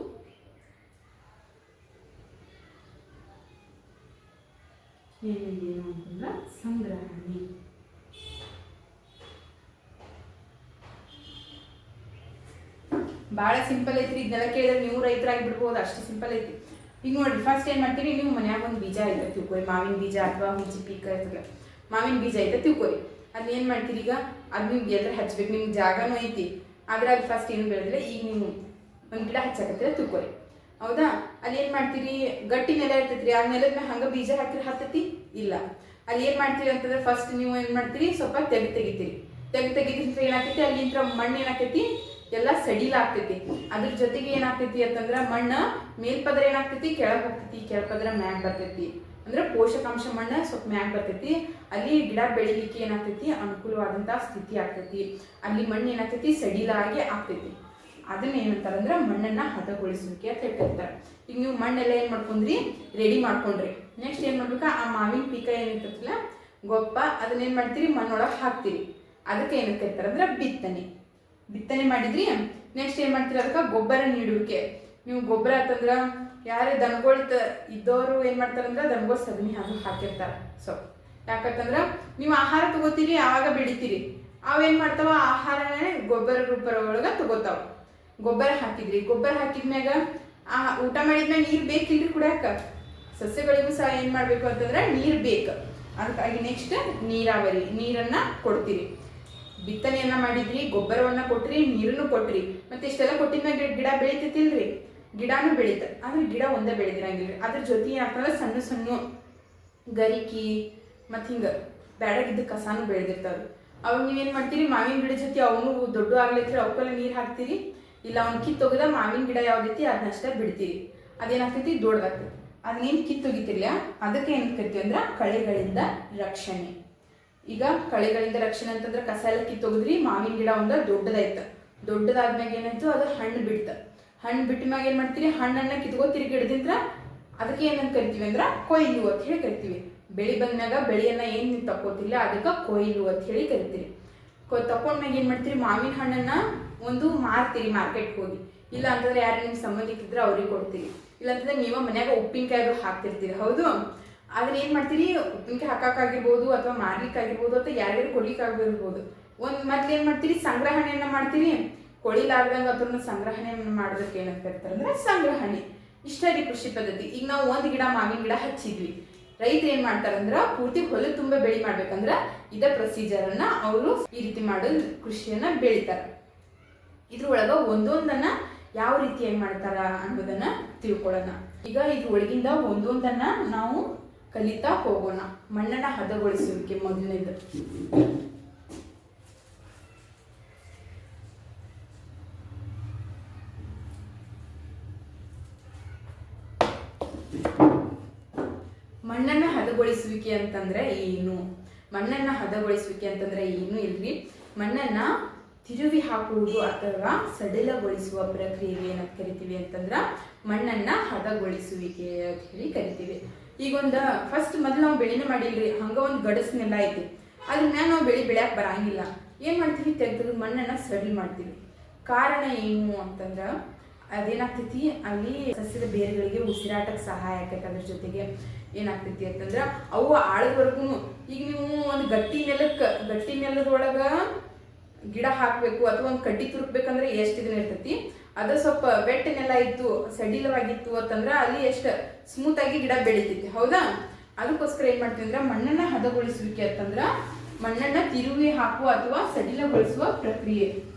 ಏನೇನು ಅಂತಂದ್ರೆ ಸಂಗ್ರಹಣೆ. ಭಾಳ ಸಿಂಪಲ್ ಐತ್ರಿ, ಇದನ್ನೆಲ್ಲ ಕೇಳಿದ್ರೆ ನೀವು ರೈತರಾಗಿ ಬಿಡ್ಬೋದು ಅಷ್ಟು ಸಿಂಪಲ್ ಐತಿ ಈಗ ನೋಡಿ ಫಸ್ಟ್ ಏನು ಮಾಡ್ತೀರಿ ನೀವು ಮನ್ಯಾಗ ಒಂದು ಬೀಜ ಐತೆ ತಿಳ್ಕೊರಿ ಮಾವಿನ ಬೀಜ ಅಥವಾ ಹುಂಚಿ ಪೀಕ ಇರ್ತದೆ. ಮಾವಿನ ಬೀಜ ಐತೆ ತಿಳ್ಕೊರಿ ಅದನ್ನ ಏನು ಮಾಡ್ತೀರಿ ಈಗ? ಅದು ನೀವು ಎಲ್ಲರೂ ಹಚ್ಬೇಕು, ನಿಮ್ಗೆ ಜಾಗನೂ ಐತಿ. ಆದ್ರೆ ಅಲ್ಲಿ ಫಸ್ಟ್ ಏನು ಬೆಳೆದಿಲ್ಲ, ಈಗ ನೀವು ಒಂದು ಗಿಡ ಹಚ್ಚಾಕತ್ತೀರ ತಿಳ್ಕೊರಿ ಹೌದಾ? ಅಲ್ಲಿ ಏನು ಮಾಡ್ತೀರಿ? ಗಟ್ಟಿ ನೆಲ ಇರ್ತೈತ್ರಿ, ಆ ನೆಲದ ಮೇಲೆ ಹಂಗೆ ಬೀಜ ಹಾಕಿದ್ರೆ ಹತ್ತತಿ? ಇಲ್ಲ. ಅಲ್ಲಿ ಏನು ಮಾಡ್ತೀರಿ ಅಂತಂದ್ರೆ ಫಸ್ಟ್ ನೀವು ಏನು ಮಾಡ್ತೀರಿ? ಸ್ವಲ್ಪ ತೆಗೆ ತೆಗಿತೀರಿ. ತೆಗೆ ತೆಗಿದ್ರೆ ಏನಾಗ್ತೈತಿ? ಅಲ್ಲಿಂತ್ರ ಮಣ್ಣು ಏನಾಗ್ತೈತಿ? ಎಲ್ಲ ಸಡಿಲ ಆಗ್ತೈತಿ. ಅದ್ರ ಜೊತೆಗೆ ಏನಾಗ್ತೈತಿ ಅಂತಂದ್ರೆ ಮಣ್ಣು ಮೇಲ್ಪದ್ರ ಏನಾಗ್ತೈತಿ? ಕೆಳಗೆ ಹೋಗ್ತೈತಿ. ಕೆಳಪದ್ರ ಮ್ಯಾಗ್ ಬರ್ತೈತಿ. ಅಂದ್ರೆ ಪೋಷಕಾಂಶ ಮಣ್ಣು ಸ್ವಲ್ಪ ಮ್ಯಾಗ್ ಬರ್ತೈತಿ. ಅಲ್ಲಿ ಗಿಡ ಬೆಳಿಲಿಕ್ಕೆ ಏನಾಗ್ತೈತಿ? ಅನುಕೂಲವಾದಂತಹ ಸ್ಥಿತಿ ಆಗ್ತೈತಿ. ಅಲ್ಲಿ ಮಣ್ಣು ಏನಾಗ್ತೈತಿ? ಸಡಿಲಾಗಿ ಆಗ್ತೈತಿ. ಅದನ್ನ ಏನಂತಾರೆ ಅಂದ್ರೆ ಮಣ್ಣನ್ನ ಹದಗೊಳಿಸುವಿಕೆ ಅಂತ ಹೇಳ್ತಿರ್ತಾರೆ ಈಗ ನೀವು ಮಣ್ಣೆಲ್ಲ ಏನ್ ಮಾಡ್ಕೊಂಡ್ರಿ? ರೆಡಿ ಮಾಡ್ಕೊಂಡ್ರಿ. ನೆಕ್ಸ್ಟ್ ಏನ್ ಮಾಡ್ಬೇಕಾ? ಆ ಮಾವಿನ ಪೀಕ ಏನಿರ್ತಲ್ಲ ಗೊಪ್ಪ, ಅದನ್ನ ಏನ್ ಮಾಡ್ತೀರಿ? ಮಣ್ಣೊಳಗೆ ಹಾಕ್ತೀರಿ. ಅದಕ್ಕೆ ಏನಂತ ಹೇಳ್ತಾರೆ ಅಂದ್ರೆ ಬಿತ್ತನೆ. ಬಿತ್ತನೆ ಮಾಡಿದ್ರಿ? ನೆಕ್ಸ್ಟ್ ಏನ್ ಮಾಡ್ತೀರಿ? ಅದಕ್ಕೆ ಗೊಬ್ಬರ ನೀಡುವಿಕೆ. ನೀವು ಗೊಬ್ಬರ ಅಂತಂದ್ರ ಯಾರೇ ದನಗೊಳ್ ಇದ್ದವರು ಏನ್ ಮಾಡ್ತಾರಂದ್ರ ದನಗೊಳ್ ಸಗಣಿ ಅದು ಹಾಕಿರ್ತಾರೆ. ಸೊ ಯಾಕಂತಂದ್ರ ನೀವು ಆಹಾರ ತಗೋತೀರಿ, ಆವಾಗ ಬೆಳಿತೀರಿ. ಅವೇನ್ ಮಾಡ್ತಾವ? ಆಹಾರನೇ ಗೊಬ್ಬರ ರೂಪರ ಒಳಗ ತಗೋತಾವ. ಗೊಬ್ಬರ ಹಾಕಿದ್ರಿ. ಗೊಬ್ಬರ ಹಾಕಿದ್ಮ್ಯಾಗ ಆ ಊಟ ಮಾಡಿದ್ಮ್ಯಾಗ ನೀರ್ ಬೇಕಿಲ್ರಿ ಕುಡಿಯಾಕ? ಸಸ್ಯಗಳಿಗೂ ಸಹ ಏನ್ ಮಾಡ್ಬೇಕು ಅಂತಂದ್ರೆ ನೀರ್ ಬೇಕು. ಅದಕ್ಕಾಗಿ ನೆಕ್ಸ್ಟ್ ನೀರಾವರಿ, ನೀರನ್ನ ಕೊಡ್ತೀರಿ. ಬಿತ್ತನೆಯನ್ನ ಮಾಡಿದ್ರಿ, ಗೊಬ್ಬರವನ್ನ ಕೊಟ್ರಿ, ನೀರನ್ನು ಕೊಟ್ರಿ. ಮತ್ತೆ ಇಷ್ಟೆಲ್ಲ ಕೊಟ್ಟಿದ್ಮ್ಯಾಗ ಗಿಡ ಬೆಳಿತೈತಿಲ್ರಿ? ಗಿಡಾನು ಬೆಳೀತ, ಆದ್ರೆ ಗಿಡ ಒಂದೇ ಬೆಳೆದಿರಂಗಿಲ್ರಿ. ಅದ್ರ ಜೊತೆ ಏನಾಗ್ತದ ಸಣ್ಣ ಸಣ್ಣ ಗರಿಕಿ ಮತ್ತು ಹಿಂಗೆ ಬ್ಯಾಡಗಿದ್ದ ಕಸಾನು ಬೆಳೆದಿರ್ತಾವೆ ಅವಾಗ ನೀವೇನು ಮಾಡ್ತೀರಿ? ಮಾವಿನ ಗಿಡ ಜೊತೆ ಅವನು ದೊಡ್ಡ ಆಗ್ಲೈತ್ರಿ ಅವಕ್ಕೆಲ್ಲ ನೀರು ಹಾಕ್ತೀರಿ. ಇಲ್ಲ ಒಂದು ಕಿತ್ತೊಗದ ಮಾವಿನ ಗಿಡ ಯಾವ್ದೈತಿ ಅದನ್ನಷ್ಟೇ ಬಿಡ್ತೀವಿ ಅದೇನಾಗ್ತೈತಿ? ದೊಡ್ಡದಾಗ್ತೈತಿ ಅದನ್ನೇನು ಕಿತ್ತೊಗಿತಿರ್ಲ ಅದಕ್ಕೆ ಏನು ಕರಿತೀವಿ ಅಂದ್ರೆ ಕಳೆಗಳಿಂದ ರಕ್ಷಣೆ. ಈಗ ಕಳೆಗಳಿಂದ ರಕ್ಷಣೆ ಅಂತಂದ್ರೆ ಕಸ ಎಲ್ಲ ಕಿತ್ತೊಗದ್ರಿ ಮಾವಿನ ಗಿಡ ಒಂದ ದೊಡ್ಡದಾಯ್ತು. ದೊಡ್ಡದಾದ್ಮ್ಯಾಗ ಏನಂತು ಅದು ಹಣ್ಣು ಬಿಡ್ತ. ಹಣ್ಣು ಬಿಟ್ಟ ಮ್ಯಾಗ ಏನು ಮಾಡ್ತೀರಿ? ಹಣ್ಣನ್ನ ಕಿತ್ಕೋತೀರಿ ಗಿಡದಿಂದ ಅದಕ್ಕೆ ಏನಂತ ಕರಿತೀವಿ ಅಂದ್ರೆ ಕೊಯ್ಲು ಅಂತ ಹೇಳಿ ಕರಿತೀವಿ. ಬೆಳಿ ಬಂದ್ಮ್ಯಾಗ ಬೆಳೆಯನ್ನ ಏನು ನೀವು ತಕ್ಕೋತಿಲ್ಲ ಅದಕ್ಕೆ ಕೊಯ್ಲು ಅಂತ ಹೇಳಿ ಕರಿತೀರಿ. ಕೊ ತಕೊಂಡ್ಮ್ಯಾಗ ಏನು ಮಾಡ್ತೀರಿ? ಮಾವಿನ ಹಣ್ಣನ್ನ ಒಂದು ಮಾರ್ತೀರಿ ಮಾರ್ಕೆಟ್ಗೆ ಹೋಗಿ. ಇಲ್ಲ ಅಂತಂದ್ರೆ ಯಾರು ನಿಮ್ ಸಂಬಂಧಿಕಿದ್ರೆ ಅವ್ರಿಗೆ ಕೊಡ್ತೀರಿ. ಇಲ್ಲ ಅಂತಂದ್ರೆ ನೀವ ಮನ್ಯಾಗ ಉಪ್ಪಿನಕಾಯಿ ಹಾಕ್ತಿರ್ತೀರಿ. ಹೌದು? ಅದನ್ನ ಏನ್ ಮಾಡ್ತೀರಿ? ಉಪ್ಪಿನಕಾಯಿ ಹಾಕಕ್ಕಾಗಿರ್ಬೋದು ಅಥವಾ ಮಾರ್ಲಿಕ್ಕಾಗಿರ್ಬೋದು ಅಥವಾ ಯಾರ್ಯಾರು ಕೊಡ್ಲಿಕ್ಕಾಗಿರ್ಬೋದು ಒಂದ್ ಮತ್ತೆ ಏನ್ ಮಾಡ್ತೀರಿ? ಸಂಗ್ರಹಣೆಯನ್ನ ಮಾಡ್ತೀರಿ. ಕೊಳಿಲಾರ್ದಂಗ ಅದ್ರನ್ನ ಸಂಗ್ರಹಣೆಯನ್ನ ಮಾಡೋದಕ್ಕೆ ಏನಂತ ಕರಿತಾರೆ ಅಂದ್ರೆ ಸಂಗ್ರಹಣೆ. ಇಷ್ಟ ರೀ ಕೃಷಿ ಪದ್ಧತಿ. ಈಗ ನಾವು ಒಂದ್ ಗಿಡ, ಮಾವಿನ ಗಿಡ ಹಚ್ಚಿದ್ವಿ. ರೈತರು ಏನ್ ಮಾಡ್ತಾರಂದ್ರ ಪೂರ್ತಿ ಹೊಲ ತುಂಬ ಬೆಳಿ ಮಾಡ್ಬೇಕಂದ್ರ ಇದ ಪ್ರೊಸೀಜರ್ ಅನ್ನ ಅವರು ಈ ರೀತಿ ಮಾಡೋದು ಕೃಷಿಯನ್ನ ಬೆಳಿತಾರ. ಇದ್ರೊಳಗ ಒಂದೊಂದನ್ನ ಯಾವ ರೀತಿಯಾಗಿ ಮಾಡ್ತಾರ ಅನ್ನೋದನ್ನ ತಿಳ್ಕೊಳ್ಳೋಣ. ಈಗ ಇದ್ರೊಳಗಿಂದ ಒಂದೊಂದನ್ನ ನಾವು ಕಲಿತಾ ಹೋಗೋಣ. ಮಣ್ಣನ್ನ ಹದಗೊಳಿಸುವಿಕೆ ಮೊದಲನೇದು. ಮಣ್ಣನ್ನ ಹದಗೊಳಿಸುವಿಕೆ ಅಂತಂದ್ರೆ ಏನು? ಮಣ್ಣನ್ನ ಹದಗೊಳಿಸುವಿಕೆ ಅಂತಂದ್ರೆ ಏನು ಇಲ್ರಿ? ಮಣ್ಣನ್ನ ತಿರುವಿ ಹಾಕುವುದು ಅಥವಾ ಸಡಿಲಗೊಳಿಸುವ ಪ್ರಕ್ರಿಯೆಗೆ ಏನಂತ ಕರಿತೀವಿ ಅಂತಂದ್ರೆ ಮಣ್ಣನ್ನ ಹದಗೊಳಿಸುವಿಕೆ ಅಂತ ಹೇಳಿ ಕರಿತೀವಿ. ಈಗ ಒಂದ ಫಸ್ಟ್ ಮೊದಲು ನಾವು ಬೆಳೆನ ಮಾಡಿಲ್ರಿ, ಹಂಗ ಒಂದು ಗಡಸ್ನೆಲ್ಲ ನೆಲ ಐತಿ. ಅದ್ರ ಮ್ಯಾಲ ನಾವು ಬೆಳೆ ಬೆಳ್ಯಾಕ ಬರಂಗಿಲ್ಲ. ಏನ್ ಮಾಡ್ತೀವಿ? ತೆಗೆದು ಮಣ್ಣನ್ನ ಸಡಿಲ್ ಮಾಡ್ತೀವಿ. ಕಾರಣ ಏನು ಅಂತಂದ್ರ ಅದೇನಾಗ್ತೈತಿ? ಅಲ್ಲಿ ಸಸ್ಯದ ಬೇರುಗಳಿಗೆ ಉಸಿರಾಟಕ್ಕೆ ಸಹಾಯ ಆಕೈತೆ ಅದ್ರ ಜೊತೆಗೆ. ಏನಾಗ್ತೈತಿ ಅಂತಂದ್ರೆ ಅವು ಆಳದವರೆಗೂ ಈಗ ನೀವು ಒಂದು ಗಟ್ಟಿ ನೆಲಕ್ಕೆ, ಗಟ್ಟಿ ನೆಲದೊಳಗ ಗಿಡ ಹಾಕಬೇಕು ಅಥವಾ ಒಂದು ಕಡ್ಡಿ ತುರುಕ್ಬೇಕಂದ್ರೆ ಎಷ್ಟು ದಿನ ಇರ್ತೈತಿ? ಅದು ಸ್ವಲ್ಪ ಬೆಟ್ಟನೆಲ್ಲ ನೆಲ ಇತ್ತು ಸಡಿಲವಾಗಿತ್ತು ಅಂತಂದ್ರೆ ಅಲ್ಲಿ ಎಷ್ಟು ಸ್ಮೂತ್ ಗಿಡ ಬೆಳಿತೈತಿ, ಹೌದಾ? ಅದಕ್ಕೋಸ್ಕರ ಏನ್ ಮಾಡ್ತೀವಿ ಅಂದ್ರೆ ಮಣ್ಣನ್ನ ಹದಗೊಳಿಸುವಿಕೆ ಅಂತಂದ್ರ ಮಣ್ಣನ್ನ ತಿರುವಿ ಹಾಕುವ ಅಥವಾ ಸಡಿಲಗೊಳಿಸುವ ಪ್ರಕ್ರಿಯೆ.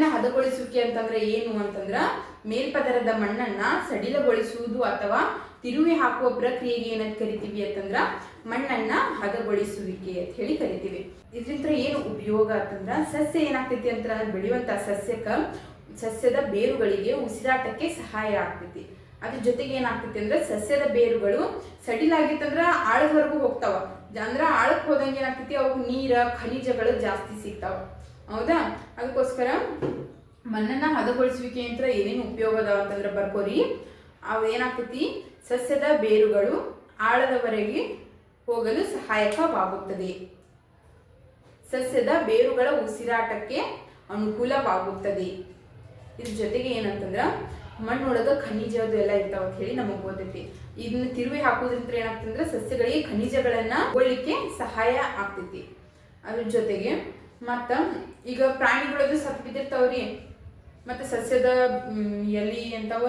ಮಣ್ಣನ್ನ ಹದಗೊಳಿಸುವಿಕೆ ಅಂತಂದ್ರೆ ಏನು ಅಂತಂದ್ರ ಮೇಲ್ಪದರದ ಮಣ್ಣನ್ನ ಸಡಿಲಗೊಳಿಸುವುದು ಅಥವಾ ತಿರುವಿ ಹಾಕುವ ಪ್ರಕ್ರಿಯೆಗೆ ಏನಂತ ಕರಿತೀವಿ ಅಂತಂದ್ರ ಮಣ್ಣನ್ನ ಹದಗೊಳಿಸುವಿಕೆ ಅಂತ ಹೇಳಿ ಕರಿತೀವಿ. ಇದ್ರಿಂದ ಏನು ಉಪಯೋಗ ಅಂತಂದ್ರ ಸಸ್ಯ ಏನಾಗ್ತೈತಿ ಅಂತ ಬೆಳೆಯುವಂತ ಸಸ್ಯಕ್ಕ ಸಸ್ಯದ ಬೇರುಗಳಿಗೆ ಉಸಿರಾಟಕ್ಕೆ ಸಹಾಯ ಆಗ್ತೈತಿ. ಅದ್ರ ಜೊತೆಗೆ ಏನಾಗ್ತೈತಿ ಅಂದ್ರೆ ಸಸ್ಯದ ಬೇರುಗಳು ಸಡಿಲಾಗಿತ್ತಂದ್ರ ಆಳದವರೆಗೂ ಹೋಗ್ತಾವ. ಅಂದ್ರ ಆಳಕ್ ಹೋದಂಗೆ ಏನಾಗ್ತೈತಿ? ಅವು ನೀರ, ಖನಿಜಗಳು ಜಾಸ್ತಿ ಸಿಗ್ತಾವ. ಹೌದಾ? ಅದಕ್ಕೋಸ್ಕರ ಮಣ್ಣನ್ನ ಹದಗೊಳಿಸುವಿಕೆ ಅಂತ ಏನೇನು ಉಪಯೋಗ ಅದಾವ ಅಂತಂದ್ರೆ ಬರ್ಕೋರಿ. ಅವು ಏನಾಗ್ತೈತಿ? ಸಸ್ಯದ ಬೇರುಗಳು ಆಳದವರೆಗೆ ಹೋಗಲು ಸಹಾಯಕವಾಗುತ್ತದೆ. ಸಸ್ಯದ ಬೇರುಗಳ ಉಸಿರಾಟಕ್ಕೆ ಅನುಕೂಲವಾಗುತ್ತದೆ. ಇದ್ರ ಜೊತೆಗೆ ಏನಂತಂದ್ರ ಮಣ್ಣೊಳಗ ಖನಿಜ ಎಲ್ಲ ಇರ್ತಾವ ಅಂತ ಹೇಳಿ ನಮಗ್ ಗೊತ್ತೈತಿ. ಇದನ್ನ ತಿರುವಿ ಹಾಕೋದ್ರಿಂದ ಏನಾಗ್ತಂದ್ರ ಸಸ್ಯಗಳಿಗೆ ಖನಿಜಗಳನ್ನ ಹೋಗ್ಲಿಕ್ಕೆ ಸಹಾಯ ಆಗ್ತೈತಿ. ಅದ್ರ ಜೊತೆಗೆ ಮತ್ತ ಈಗ ಪ್ರಾಣಿಗಳದ್ದು ಸತ್ ಬಿದ್ದಿರ್ತಾವ್ರಿ. ಮತ್ತೆ ಸಸ್ಯದ ಎಲಿ ಅಂತವ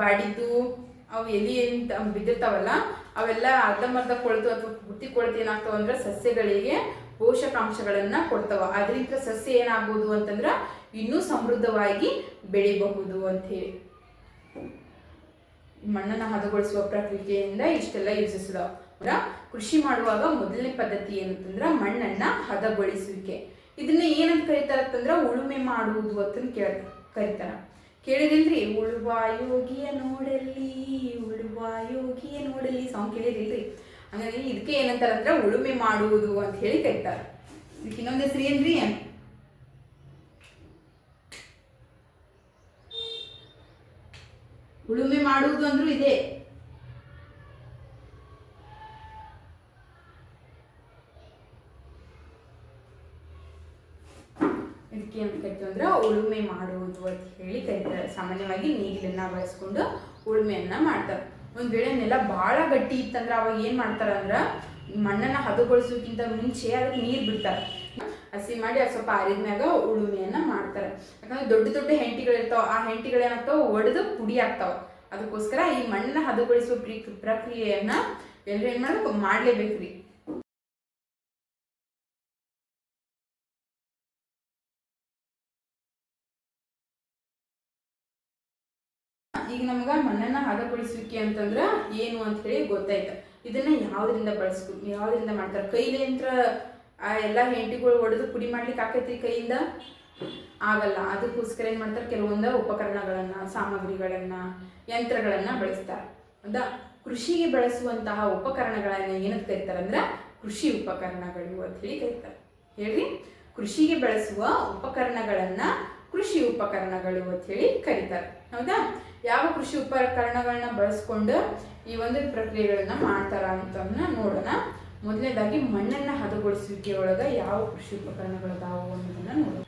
ಬಾಡಿದ್ದು, ಅವು ಎಲಿ ಅಂತ ಬಿದ್ದಿರ್ತಾವಲ್ಲ, ಅವೆಲ್ಲ ಅರ್ಧಮರ್ಧ ಕೊಳ್ತು ಅಥವಾ ಬುತ್ತಿ ಕೊಳ್ತು ಏನಾಗ್ತಾವ ಅಂದ್ರೆ ಸಸ್ಯಗಳಿಗೆ ಪೋಷಕಾಂಶಗಳನ್ನ ಕೊಡ್ತಾವ. ಅದರಿಂದ ಸಸ್ಯ ಏನಾಗ್ಬೋದು ಅಂತಂದ್ರ ಇನ್ನೂ ಸಮೃದ್ಧವಾಗಿ ಬೆಳಿಬಹುದು ಅಂತ ಹೇಳಿ ಮಣ್ಣನ್ನ ಹದಗೊಳಿಸುವ ಪ್ರಕ್ರಿಯೆಯಿಂದ ಇಷ್ಟೆಲ್ಲ ಯೋಚಿಸಿದ. ಕೃಷಿ ಮಾಡುವಾಗ ಮೊದಲನೇ ಪದ್ಧತಿ ಏನಂತಂದ್ರ ಮಣ್ಣನ್ನ ಹದಗೊಳಿಸುವಿಕೆ. ಇದನ್ನ ಏನಂತ ಕರೀತಾರೆ ಅಂತಂದ್ರೆ ಉಳುಮೆ ಮಾಡುವುದು ಅಂತ ಕೇಳ, ಕರೀತಾರ. ಕೇಳಿದಿಲ್ರಿ, ಉಳುವ ಯೋಗಿಯ ನೋಡಲಿ ಉಳುವ ಯೋಗಿಯ ನೋಡಲಿ ಸಾಂಗ್ ಕೇಳಿದಿಲ್ರಿ. ಹಂಗಾಗಿ ಇದಕ್ಕೆ ಏನಂತಾರ ಅಂದ್ರ ಉಳುಮೆ ಮಾಡುವುದು ಅಂತ ಹೇಳಿ ಕರೀತಾರ. ಇದಕ್ಕೆ ಇನ್ನೊಂದ್ ಹೆಸರು ಏನ್ರಿ? ಉಳುಮೆ ಮಾಡುವುದು ಅಂದ್ರೂ ಇದೆ. ಇದಕ್ಕೆ ಏನ್ ಕರಿತೀವಿ ಅಂದ್ರೆ ಉಳುಮೆ ಮಾಡುವುದು ಅಂತ ಹೇಳಿ ಕರಿತಾರೆ. ಸಾಮಾನ್ಯವಾಗಿ ನೀರನ್ನು ಬಳಸ್ಕೊಂಡು ಉಳುಮೆಯನ್ನ ಮಾಡ್ತಾರೆ. ಒಂದು ವೇಳೆ ನೆಲ ಬಹಳ ಗಟ್ಟಿ ಇತ್ತಂದ್ರೆ ಅವಾಗ ಏನು ಮಾಡ್ತಾರೆ ಅಂದ್ರೆ ಮಣ್ಣನ್ನ ಹದಗೊಳಿಸೋಕ್ಕಿಂತ ಮುಂಚೆ ಅದಕ್ಕೆ ನೀರು ಬಿಡ್ತಾರೆ. ಹಸಿ ಮಾಡಿ ಅದು ಸ್ವಲ್ಪ ಆರಿದ್ಮ್ಯಾಗ ಉಳುಮೆಯನ್ನ ಮಾಡ್ತಾರೆ. ಯಾಕಂದ್ರೆ ದೊಡ್ಡ ದೊಡ್ಡ ಹೆಂಟಿಗಳು ಇರ್ತಾವ, ಆ ಹೆಂಟಿಗಳು ಏನಾಗ್ತಾವ? ಒಡೆದು ಪುಡಿ ಆಗ್ತಾವ. ಅದಕ್ಕೋಸ್ಕರ ಈ ಮಣ್ಣನ್ನ ಹದಗೊಳಿಸುವ ಪ್ರಕ್ರಿಯೆಯನ್ನು ಎಲ್ಲರೂ ಏನು ಏನ್ ಮಾಡಲೇಬೇಕು ಈಗ ನಮ್ಗ ಮಣ್ಣನ್ನ ಹದಗೊಳಿಸುವಿಕೆ ಅಂತಂದ್ರ ಏನು ಅಂತ ಹೇಳಿ ಗೊತ್ತಾಯ್ತು. ಇದನ್ನ ಯಾವ್ದ್ರಿಂದ ಬಳಸ್ಕೊ ಯಾವ್ದ್ರಿಂದ ಮಾಡ್ತಾರ? ಕೈಲಿಂತ್ರ ಆ ಎಲ್ಲ ಹೆಂಟಿಗಳು ಒಡೆದು ಪುಡಿ ಮಾಡ್ಲಿಕ್ಕೆ ಆಕೈತಿ ಕೈಯಿಂದ? ಆಗಲ್ಲ. ಅದಕ್ಕೋಸ್ಕರ ಏನ್ ಮಾಡ್ತಾರೆ? ಕೆಲವೊಂದು ಉಪಕರಣಗಳನ್ನ, ಸಾಮಗ್ರಿಗಳನ್ನ, ಯಂತ್ರಗಳನ್ನ ಬಳಸ್ತಾರ. ಹೌದಾ ಕೃಷಿಗೆ ಬಳಸುವಂತಹ ಉಪಕರಣಗಳನ್ನ ಏನಂತ ಕರೀತಾರೆ ಅಂದ್ರೆ ಕೃಷಿ ಉಪಕರಣಗಳು ಅಂತ ಹೇಳಿ ಕರೀತಾರೆ. ಹೇಳಿ ಕೃಷಿಗೆ ಬಳಸುವ ಉಪಕರಣಗಳನ್ನ ಕೃಷಿ ಉಪಕರಣಗಳು ಅಂತ ಹೇಳಿ ಕರೀತಾರೆ. ಹೌದಾ? ಯಾವ ಕೃಷಿ ಉಪಕರಣಗಳನ್ನ ಬಳಸ್ಕೊಂಡು ಈ ಒಂದು ಪ್ರಕ್ರಿಯೆಗಳನ್ನ ಮಾಡ್ತಾರ ಅಂತ ನೋಡೋಣ. ಮೊದಲನೇದಾಗಿ ಮಣ್ಣನ್ನ ಹದಗೊಳಿಸುವಿಕೆ ಒಳಗ ಯಾವ ಕೃಷಿ ಉಪಕರಣಗಳು ಅನ್ನೋದನ್ನ ನೋಡೋಣ.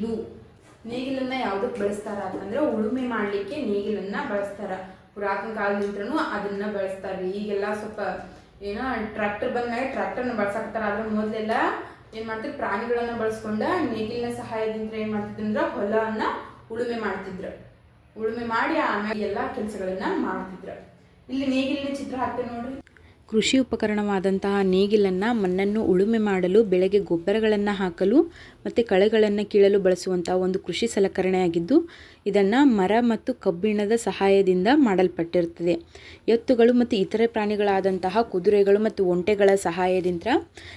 ನೇಗಿಲು. ನೇಗಿಲನ್ನ ಯಾವುದಕ್ಕೆ ಬಳಸ್ತಾರ ಅಂತಂದ್ರೆ ಉಳುಮೆ ಮಾಡಲಿಕ್ಕೆ ನೇಗಿಲನ್ನ ಬಳಸ್ತಾರ. ಪುರಾತನ ಕಾಲದಿಂದ್ರೂ ಅದನ್ನ ಬಳಸ್ತಾರೆ ಈಗೆಲ್ಲ ಸ್ವಲ್ಪ ಏನೋ ಟ್ರ್ಯಾಕ್ಟರ್ ಬಂದಾಗ ಟ್ರ್ಯಾಕ್ಟರ್ನ ಬಳಸಾಕ್ತಾರ ಆದ್ರೆ ಮೊದಲೆಲ್ಲ ಏನ್ ಮಾಡ್ತಿದ್ರು? ಪ್ರಾಣಿಗಳನ್ನ ಬಳಸ್ಕೊಂಡ ನೇಗಿಲಿನ ಸಹಾಯದಿಂದ ಏನ್ ಮಾಡ್ತಿದ್ರು ಹೊಲವನ್ನ ಉಳುಮೆ ಮಾಡ್ತಿದ್ರು. ಉಳುಮೆ ಮಾಡಿ ಆಮೇಲೆ ಎಲ್ಲಾ ಕೆಲಸಗಳನ್ನ ಮಾಡ್ತಿದ್ರು. ಇಲ್ಲಿ ನೇಗಿಲಿನ ಚಿತ್ರ ಹಾಕ್ತೇವೆ ನೋಡ್ರಿ. ಕೃಷಿ ಉಪಕರಣವಾದಂತಹ ನೇಗಿಲನ್ನು ಮಣ್ಣನ್ನು ಉಳುಮೆ ಮಾಡಲು, ಬೆಳೆಗೆ ಗೊಬ್ಬರಗಳನ್ನು ಹಾಕಲು ಮತ್ತು ಕಳೆಗಳನ್ನು ಕೀಳಲು ಬಳಸುವಂತಹ ಒಂದು ಕೃಷಿ ಸಲಕರಣೆಯಾಗಿದ್ದು ಇದನ್ನು ಮರ ಮತ್ತು ಕಬ್ಬಿಣದ ಸಹಾಯದಿಂದ ಮಾಡಲ್ಪಟ್ಟಿರುತ್ತದೆ. ಎತ್ತುಗಳು ಮತ್ತು ಇತರೆ ಪ್ರಾಣಿಗಳಾದಂತಹ ಕುದುರೆಗಳು ಮತ್ತು ಒಂಟೆಗಳ ಸಹಾಯದಿಂದ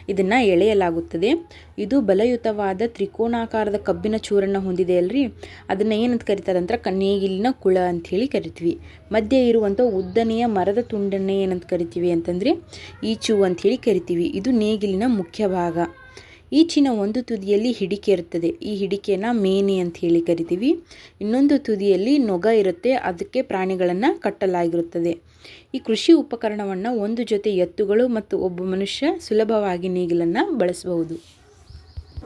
ಇದನ್ನು ಎಳೆಯಲಾಗುತ್ತದೆ. ಇದು ಬಲಯುತವಾದ ತ್ರಿಕೋಣಾಕಾರದ ಕಬ್ಬಿನ ಚೂರನ್ನು ಹೊಂದಿದೆ ಅಲ್ರಿ? ಅದನ್ನು ಏನಂತ ಕರೀತಾರೆ ಅಂದ್ರೆ ನೇಗಿಲಿನ ಕುಳ ಅಂಥೇಳಿ ಕರಿತೀವಿ. ಮಧ್ಯೆ ಇರುವಂಥ ಉದ್ದನೆಯ ಮರದ ತುಂಡನ್ನು ಏನಂತ ಕರಿತೀವಿ ಅಂತಂದರೆ ಈಚು ಅಂಥೇಳಿ ಕರಿತೀವಿ. ಇದು ನೇಗಿಲಿನ ಮುಖ್ಯ ಭಾಗ. ಈಚಿನ ಒಂದು ತುದಿಯಲ್ಲಿ ಹಿಡಿಕೆ ಇರುತ್ತದೆ. ಈ ಹಿಡಿಕೆನ ಮೇನೆ ಅಂತ ಹೇಳಿ ಕರಿತೀವಿ. ಇನ್ನೊಂದು ತುದಿಯಲ್ಲಿ ನೊಗ ಇರುತ್ತೆ. ಅದಕ್ಕೆ ಪ್ರಾಣಿಗಳನ್ನು ಕಟ್ಟಲಾಗಿರುತ್ತದೆ. ಈ ಕೃಷಿ ಉಪಕರಣವನ್ನು ಒಂದು ಜೊತೆ ಎತ್ತುಗಳು ಮತ್ತು ಒಬ್ಬ ಮನುಷ್ಯ ಸುಲಭವಾಗಿ ನೇಗಿಲನ್ನು ಬಳಸಬಹುದು.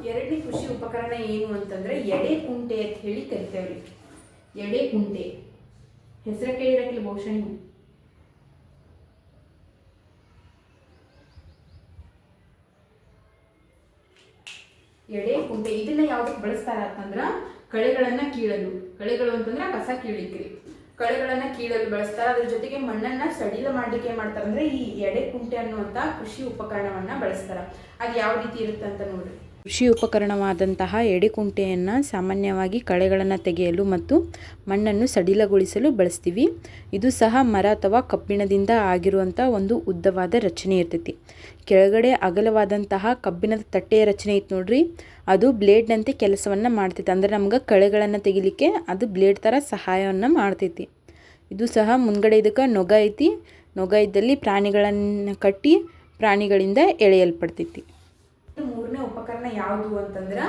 ಎರಡನೇ ಕೃಷಿ ಉಪಕರಣ ಏನು ಅಂತಂದರೆ ಎಡೆ ಕುಂಟೆ ಅಂತ ಹೇಳಿ ಕರಿತೇವ್ರಿ. ಎಡೆ ಕುಂಟೆ. ಹೆಸರು ಕೇಳಿರಕ್ಕೆ ಬಹುಶಃ ಎಡೆ ಕುಂಟೆ ಇದನ್ನ ಯಾವ್ದಕ್ಕೆ ಬಳಸ್ತಾರ ಅಂತಂದ್ರ ಕಳೆಗಳನ್ನ ಕೀಳಲು. ಕಳೆಗಳು ಅಂತಂದ್ರ ಕಸ ಕೀಳಿಕ್ರಿ. ಕಳೆಗಳನ್ನ ಕೀಳಲು ಬಳಸ್ತಾರ. ಅದ್ರ ಜೊತೆಗೆ ಮಣ್ಣನ್ನ ಸಡಿಲ ಮಾಡ್ಲಿಕ್ಕೆ ಏನ್ ಮಾಡ್ತಾರ ಅಂದ್ರೆ ಈ ಎಡೆ, ಕುಂಟೆ ಅನ್ನುವಂತ ಕೃಷಿ ಉಪಕರಣವನ್ನ ಬಳಸ್ತಾರ. ಅದು ಯಾವ ರೀತಿ ಇರುತ್ತೆ ಅಂತ ನೋಡ್ರಿ. ಕೃಷಿ ಉಪಕರಣವಾದಂತಹ ಎಡೆಕುಂಟೆಯನ್ನು ಸಾಮಾನ್ಯವಾಗಿ ಕಳೆಗಳನ್ನು ತೆಗೆಯಲು ಮತ್ತು ಮಣ್ಣನ್ನು ಸಡಿಲಗೊಳಿಸಲು ಬಳಸ್ತೀವಿ. ಇದು ಸಹ ಮರ ಅಥವಾ ಕಬ್ಬಿಣದಿಂದ ಆಗಿರುವಂಥ ಒಂದು ಉದ್ದವಾದ ರಚನೆ ಇರ್ತೈತಿ. ಕೆಳಗಡೆ ಅಗಲವಾದಂತಹ ಕಬ್ಬಿಣದ ತಟ್ಟೆಯ ರಚನೆ ಇತ್ತು ನೋಡ್ರಿ. ಅದು ಬ್ಲೇಡ್ನಂತೆ ಕೆಲಸವನ್ನು ಮಾಡ್ತೈತಿ. ಅಂದ್ರೆ ನಮ್ಗೆ ಕಳೆಗಳನ್ನು ತೆಗಿಲಿಕ್ಕೆ ಅದು ಬ್ಲೇಡ್ ಥರ ಸಹಾಯವನ್ನು ಮಾಡ್ತೈತಿ. ಇದು ಸಹ ಮುಂದ್ಗಡೆ ಇದಕ್ಕೆ ನೊಗ ಐತಿ. ನೊಗ ಇದ್ದಲ್ಲಿ ಪ್ರಾಣಿಗಳನ್ನು ಕಟ್ಟಿ ಪ್ರಾಣಿಗಳಿಂದ ಎಳೆಯಲ್ಪಡ್ತೈತಿ. ಮೂರನೇ ಉಪಕರಣ ಯಾವುದು ಅಂತಂದ್ರೆ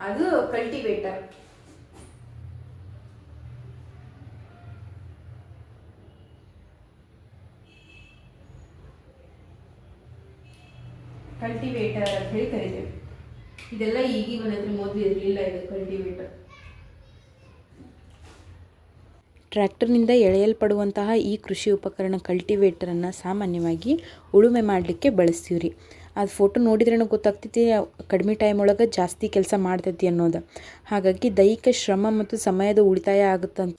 ಅದು ಕಲ್ಟಿವೇಟರ್ ಕಲ್ಟಿವೇಟರ್ ಅಂತ ಹೇಳಿ ಕರಿತೇವೆ. ಇದೆಲ್ಲ ಈಗೀಗ ಬಂದೈತ್ರಿ, ಮೊದಲು ಇರಲಿಲ್ಲ ಇದು ಕಲ್ಟಿವೇಟರ್ ಟ್ರ್ಯಾಕ್ಟರ್ನಿಂದ ಎಳೆಯಲ್ಪಡುವಂತಹ ಈ ಕೃಷಿ ಉಪಕರಣ ಕಲ್ಟಿವೇಟರನ್ನು ಸಾಮಾನ್ಯವಾಗಿ ಉಳುಮೆ ಮಾಡಲಿಕ್ಕೆ ಬಳಸ್ತೀವಿ ರೀ ಅದು ಫೋಟೋ ನೋಡಿದ್ರೇ ಗೊತ್ತಾಗ್ತೈತಿ ಕಡಿಮೆ ಟೈಮ್ ಒಳಗೆ ಜಾಸ್ತಿ ಕೆಲಸ ಮಾಡ್ತೈತಿ ಅನ್ನೋದು. ಹಾಗಾಗಿ ದೈಹಿಕ ಶ್ರಮ ಮತ್ತು ಸಮಯದ ಉಳಿತಾಯ ಆಗುತ್ತಂತ.